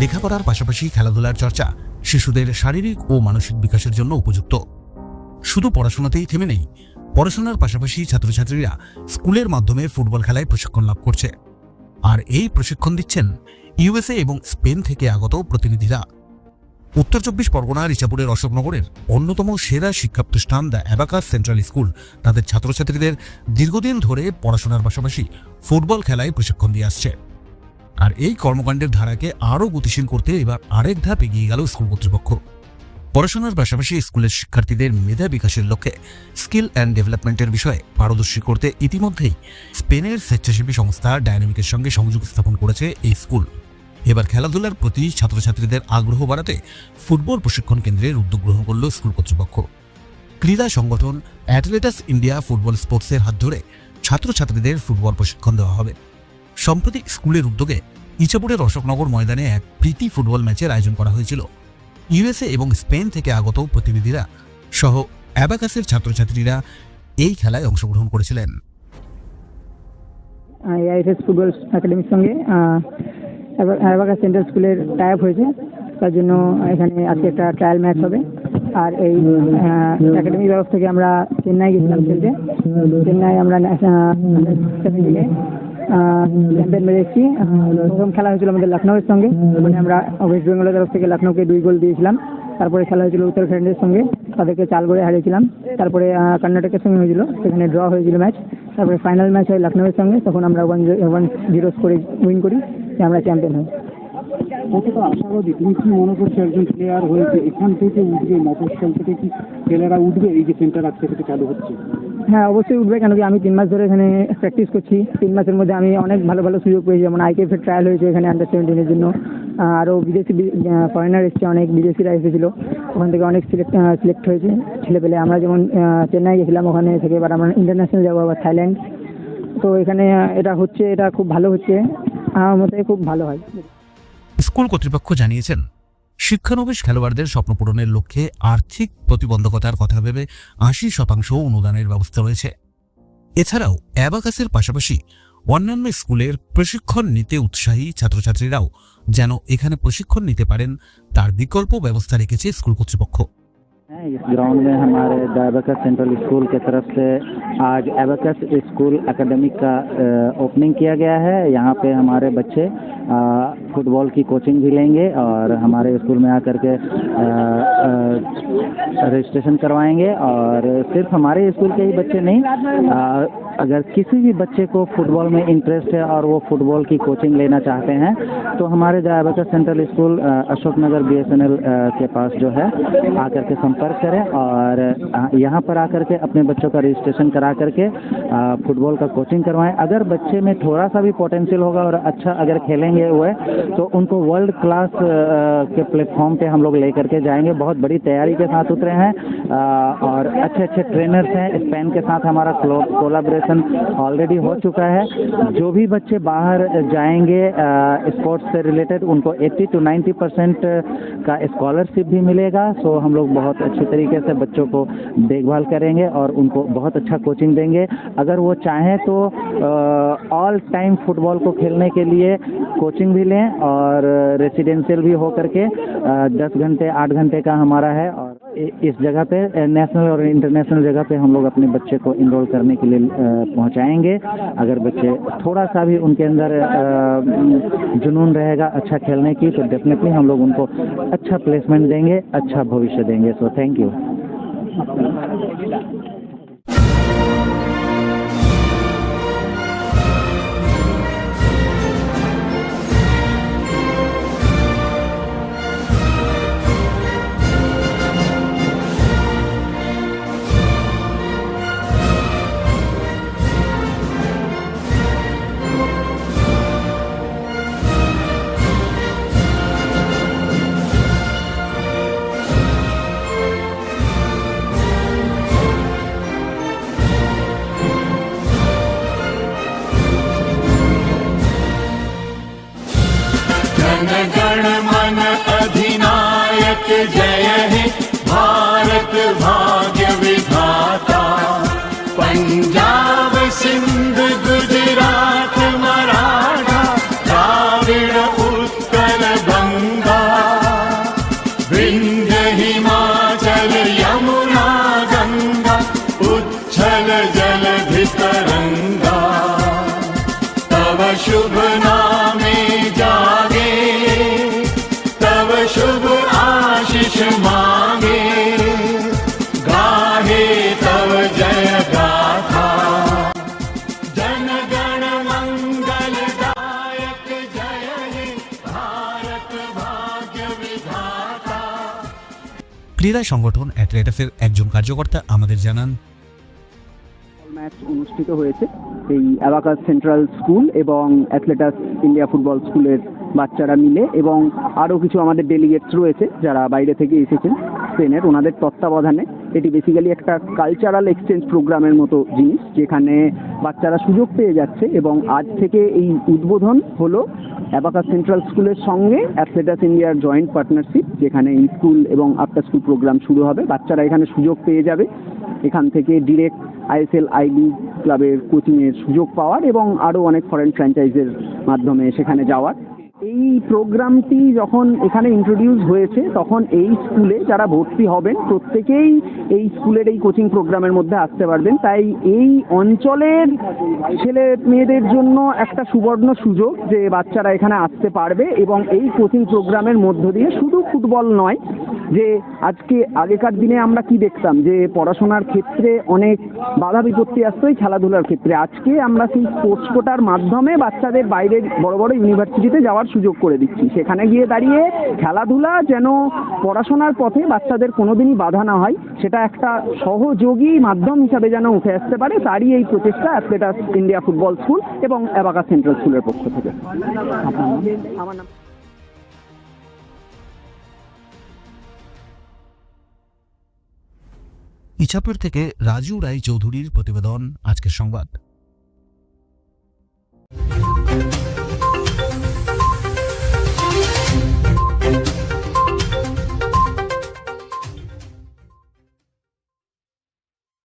লেখাপড়ার পাশাপাশি খেলাধুলার চর্চা শিশুদের শারীরিক ও মানসিক বিকাশের জন্য উপযুক্ত। শুধু পড়াশোনাতেই থেমে নেই, পড়াশোনার পাশাপাশি ছাত্রছাত্রীরা স্কুলের মাধ্যমে ফুটবল খেলায় প্রশিক্ষণ লাভ করছে। আর এই প্রশিক্ষণ দিচ্ছেন ইউএসএ এবং স্পেন থেকে আগত প্রতিনিধিরা। উত্তর চব্বিশ পরগনার ইচাপুরের অশোকনগরের অন্যতম সেরা শিক্ষা প্রতিষ্ঠান দ্য অ্যাবাকাস সেন্ট্রাল স্কুল। তাদের ছাত্রছাত্রীদের দীর্ঘদিন ধরে পড়াশোনার পাশাপাশি ফুটবল খেলায় প্রশিক্ষণ দিয়ে আসছে। আর এই কর্মকাণ্ডের ধারাকে আরও গতিশীল করতে এবার আরেক ধাপ এগিয়ে গেল স্কুল কর্তৃপক্ষ। পড়াশোনার পাশাপাশি স্কুলের শিক্ষার্থীদের মেধা বিকাশের লক্ষ্যে স্কিল অ্যান্ড ডেভেলপমেন্টের বিষয়ে পারদর্শী করতে ইতিমধ্যেই স্পেনের স্বেচ্ছাসেবী সংস্থা ডায়নামিকের সঙ্গে সংযোগ স্থাপন করেছে এই স্কুল। এবার খেলাধুলার প্রতি ছাত্রছাত্রীদের আগ্রহ বাড়াতে ফুটবল প্রশিক্ষণ কেন্দ্রের উদ্যোগ গ্রহণ করল স্কুল কর্তৃপক্ষ। ক্রীড়া সংগঠন অ্যাথলেটাস ইন্ডিয়া ফুটবল স্পোর্টসের হাত ধরে ছাত্রছাত্রীদের ফুটবল প্রশিক্ষণ দেওয়া হবে। সম্প্রতি স্কুলের উদ্যোগে ইচাপুরের অশোকনগর ময়দানে এক প্রীতি ফুটবল ম্যাচের আয়োজন করা হয়েছিল। ইউএসএ এবং স্পেন থেকে আগত প্রতিনিধিরা সহ অ্যাবাকাসের ছাত্রছাত্রীরা এই খেলায় অংশগ্রহণ করেছিলেন। এআইএস ফুটবল একাডেমির সঙ্গে অ্যাবাকা সেন্ট্রাল স্কুলের টাই আপ হয়েছে। তার জন্য এখানে আজকে একটা ট্রায়াল ম্যাচ হবে। আর এই একাডেমির তরফ থেকে আমরা চেন্নাই গেছিলাম খেলতে। চেন্নাই আমরা চ্যাম্পিয়ন মেরে এসেছি আহ, প্রথম খেলা হয়েছিল আমাদের লখনৌয়ের সঙ্গে। আমরা ওয়েস্ট বেঙ্গলের তরফ থেকে লখনৌকে দুই গোল দিয়েছিলাম। তারপরে খেলা হয়েছিল উত্তরাখণ্ডের সঙ্গে। তাদেরকে চাল করে হারিয়েছিলাম। তারপরে কর্ণাটকের সঙ্গে হয়েছিল। সেখানে ড্র হয়েছিল ম্যাচ। তারপরে ফাইনাল ম্যাচ হয় লখনৌয়ের সঙ্গে। তখন আমরা ওয়ান ওয়ান জিরো করে উইন করি। আমরা চ্যাম্পিয়ন হই। কতটা আশাবাদী? তুমি কি মনে করছ একজন প্লেয়ার হয়েছে এখান থেকে উঠবে মফস্বল থেকে কি ছেলেরা উঠবে এই যে সেন্টার আজকে থেকে চালু হচ্ছে? হ্যাঁ অবশ্যই উঠবে, কেন কি আমি তিন মাস ধরে এখানে প্র্যাকটিস করছি। তিন মাসের মধ্যে আমি অনেক ভালো ভালো সুযোগ পেয়েছি। যেমন আইকেএফ ট্রায়াল হয়েছে এখানে আন্ডার সেভেন্টিনের জন্য। আরও বিদেশি ফরেনার এসছে, অনেক বিদেশিরা এসেছিল। ওখান থেকে অনেক সিলেক্ট সিলেক্ট হয়েছে ছেলেপেলে। আমরা যেমন চেন্নাই গেছিলাম ওখানে থেকে, এবার আমরা ইন্টারন্যাশনাল যাব, আবার থাইল্যান্ড। তো এখানে এটা হচ্ছে, এটা খুব ভালো হচ্ছে। আমার মতে খুব ভালো হয়। স্কুল কর্তৃপক্ষ জানিয়েছেন, শিক্ষানবিশ খেলোয়াড়দের স্বপ্ন পূরণের লক্ষ্যে আর্থিক প্রতিবন্ধকতার কথা ভেবে আশি শতাংশ অনুদানের ব্যবস্থা রয়েছে। এছাড়াও অ্যাবাকাসের পাশাপাশি অন্যান্য স্কুলের প্রশিক্ষণ নিতে উৎসাহী ছাত্রছাত্রীরাও যেন এখানে প্রশিক্ষণ নিতে পারেন, তার বিকল্প ব্যবস্থা রেখেছে স্কুল কর্তৃপক্ষ। इस ग्राउंड में हमारे एबेकस सेंट्रल स्कूल के तरफ़ से आज एबेकस स्कूल एकेडमिक का ओपनिंग किया गया है। यहाँ पे हमारे बच्चे फुटबॉल की कोचिंग भी लेंगे और हमारे स्कूल में आकर के रजिस्ट्रेशन करवाएँगे। और सिर्फ़ हमारे स्कूल के ही बच्चे नहीं अ, अगर किसी भी बच्चे को फुटबॉल में इंटरेस्ट है और वो फुटबॉल की कोचिंग लेना चाहते हैं तो हमारे the abacus central school Ashok Nagar B के पास जो है, आकर के संपर्क करें और यहाँ पर आकर के अपने बच्चों का रजिस्ट्रेशन करा करके फुटबॉल का कोचिंग करवाएँ। अगर बच्चे में थोड़ा सा भी पोटेंशियल होगा और अच्छा अगर खेलेंगे हुए तो उनको वर्ल्ड क्लास के प्लेटफॉर्म पे हम लोग लेकर के जाएँगे। बहुत बड़ी तैयारी के साथ उतरे हैं और अच्छे अच्छे ट्रेनर्स हैं स्पेन के साथ हमारा कोलाब्रेशन ऑलरेडी हो चुका है। जो भी बच्चे बाहर जाएँगे स्पोर्ट्स से रिलेटेड उनको 80 टू 90 परसेंट का स्कॉलरशिप भी मिलेगा। सो हम लोग बहुत अच्छे तरीके से बच्चों को देखभाल करेंगे और उनको बहुत अच्छा कोचिंग देंगे। अगर वो चाहें तो ऑल टाइम फुटबॉल को खेलने के लिए कोचिंग भी लें और रेसिडेंशियल भी हो करके दस घंटे, आठ घंटे का हमारा है और इस जगह पे नेशनल और इंटरनेशनल जगह पे हम लोग अपने बच्चे को इनरोल करने के लिए पहुंचाएँगे। अगर बच्चे थोड़ा सा भी उनके अंदर जुनून रहेगा अच्छा खेलने की तो डेफिनेटली हम लोग उनको अच्छा प्लेसमेंट देंगे अच्छा भविष्य देंगे। So thank you Vindhya Himachal Yamuna Ganga उच्छल जल ক্রীড়া সংগঠন অ্যাথলেটাসের একজন কার্যকর্তা আমাদের জানান। ম্যাচ অনুষ্ঠিত হয়েছে এই অ্যাবাকাস সেন্ট্রাল স্কুল এবং অ্যাথলেটাস ইন্ডিয়া ফুটবল স্কুলের বাচ্চারা মিলে এবং আরও কিছু আমাদের ডেলিগেটস রয়েছে যারা বাইরে থেকে এসেছেন। স্পেনের ওনাদের তত্ত্বাবধানে এটি বেসিক্যালি একটা কালচারাল এক্সচেঞ্জ প্রোগ্রামের মতো জিনিস, যেখানে বাচ্চারা সুযোগ পেয়ে যাচ্ছে এবং আজ থেকে এই উদ্বোধন হলো অ্যাবাকাস সেন্ট্রাল স্কুলের সঙ্গে অ্যাথলেটাস ইন্ডিয়ার জয়েন্ট পার্টনারশিপ যেখানে স্কুল এবং আফটার স্কুল প্রোগ্রাম শুরু হবে। বাচ্চারা এখানে সুযোগ পেয়ে যাবে। এখান থেকে ডিরেক্ট আইএসএল আইবি ক্লাবের কোচিংয়ের সুযোগ পাওয়ার এবং আরও অনেক ফরেন ফ্র্যাঞ্চাইজের মাধ্যমে সেখানে যাওয়ার। এই প্রোগ্রামটি যখন এখানে ইন্ট্রোডিউস হয়েছে, তখন এই স্কুলে যারা ভর্তি হবেন, প্রত্যেকেই এই স্কুলের এই কোচিং প্রোগ্রামের মধ্যে আসতে পারবেন। তাই এই অঞ্চলের ছেলে মেয়েদের জন্য একটা সুবর্ণ সুযোগ যে বাচ্চারা এখানে আসতে পারবে এবং এই কোচিং প্রোগ্রামের মধ্য দিয়ে শুধু ফুটবল নয় যে আজকে আগেকার দিনে আমরা কি দেখতাম? যে পড়াশোনার ক্ষেত্রে অনেক বাধা বিপত্তি আসতো এই খেলাধুলার ক্ষেত্রে। আজকে আমরা সেই স্পোর্টস কোটার মাধ্যমে বাচ্চাদের বাইরের বড় বড় ইউনিভার্সিটিতে যাওয়ার সুযোগ করে দিচ্ছি। সেখানে গিয়ে দাঁড়িয়ে খেলাধুলা যেন পড়াশোনার পথে বাচ্চাদের কোনোদিনই বাধা না হয়, সেটা একটা সহযোগী মাধ্যম হিসাবে যেন উঠে আসতে পারে, তারই এই প্রচেষ্টা অ্যাথলেটাস ইন্ডিয়া ফুটবল স্কুল এবং অ্যাবাকা সেন্ট্রাল স্কুলের পক্ষ থেকে। আমার নাম ইছাপুর থেকে রাজু রায় চৌধুরীর প্রতিবেদন আজকের সংবাদ।